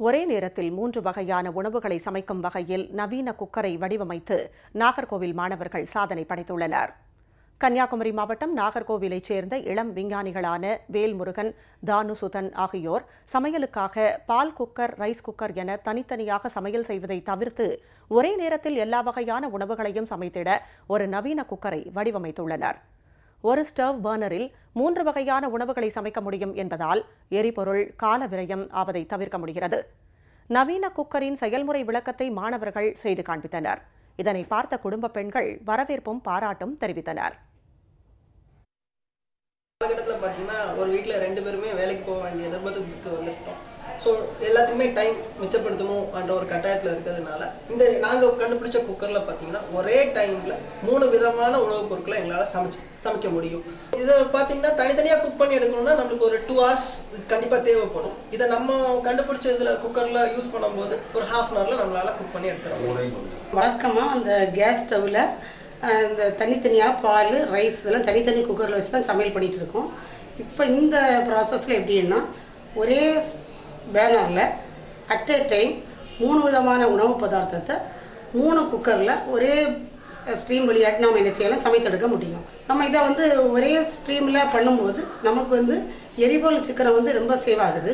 ஒரே நேரத்தில் மூன்று வகையான உணவுகளை சமைக்கும் வகையில் நவீன குக்கரை வடிவமைத்து நாகர்கோவில் மாணவர்கள் சாதனை படைத்துள்ளனர். கன்னியாகுமரி மாவட்டம் நாகர்கோவிலைச் சேர்ந்த இளம் விஞ்ஞானிகளான வேல்முருகன் தானுசுதன் ஆகியோர் சமையலுக்காக பால் குக்கர் ரைஸ் குக்கர் என தனித்தனியாக சமையல் செய்வதை தவிர்த்து ஒரே நேரத்தில் எல்லா வகையான உணவுகளையும் சமைத்திட ஒரு நவீன குக்கரை வடிவமைத்துள்ளனர். ஒரு ஸ்டவ் பர்னரில் மூன்று வகையான உணவுகளை சமைக்க முடியும் என்பதால் எரிபொருள் கால விரயம் ஆவதை தவிர்க்க முடிகிறது. நவீன குக்கரின் செயல்முறை விளக்கத்தை மாணவர்கள் செய்து காண்பித்தனர். இதனை பார்த்த குடும்ப பெண்கள் வரவேற்பும் பாராட்டும் தெரிவித்தனர். காலகட்டத்தில் பார்த்தீங்கன்னா ஒரு வீட்டில் ரெண்டு பேருமே வேலைக்கு போக வேண்டிய நிர்பந்தத்துக்கு வந்துட்டோம் ஸோ எல்லாத்துக்குமே டைம் மிச்சப்படுத்தணும் என்ற ஒரு கட்டாயத்தில் இருக்கிறதுனால இந்த நாங்கள் கண்டுபிடிச்ச குக்கரில் பார்த்தீங்கன்னா ஒரே டைமில் மூணு விதமான உணவுப் பொருட்களை எங்களால் சமைச்சு சமைக்க முடியும். இதை பார்த்தீங்கன்னா தனித்தனியாக குக் பண்ணி எடுக்கணும்னா நம்மளுக்கு ஒரு டூ ஹவர்ஸ் இது கண்டிப்பாக தேவைப்படும். இதை நம்ம கண்டுபிடிச்ச இதில் குக்கரில் யூஸ் பண்ணும்போது ஒரு ஹாஃப் அன் ஹவரில் நம்மளால் குக் பண்ணி எடுத்துட முடியும் வழக்கமாக அந்த கேஸ் ஸ்டவ்வில் இந்த தனித்தனியாக பால் ரைஸ் இதெல்லாம் தனித்தனி குக்கரில் வச்சு தான் சமையல் பண்ணிகிட்டு இருக்கோம். இப்போ இந்த ப்ராசஸில் எப்படின்னா ஒரே பேனரில் அட் எ டைம் மூணு விதமான உணவு பதார்த்தத்தை மூணு குக்கரில் ஒரே ஸ்ட்ரீம் வழியாட்டி நம்ம என்ன செய்யலாம்? சமைத்தெடுக்க முடியும். நம்ம இதை வந்து ஒரே ஸ்ட்ரீமில் பண்ணும்போது நமக்கு வந்து எரிபொருள் சிக்கனம் வந்து ரொம்ப சேவ் ஆகுது.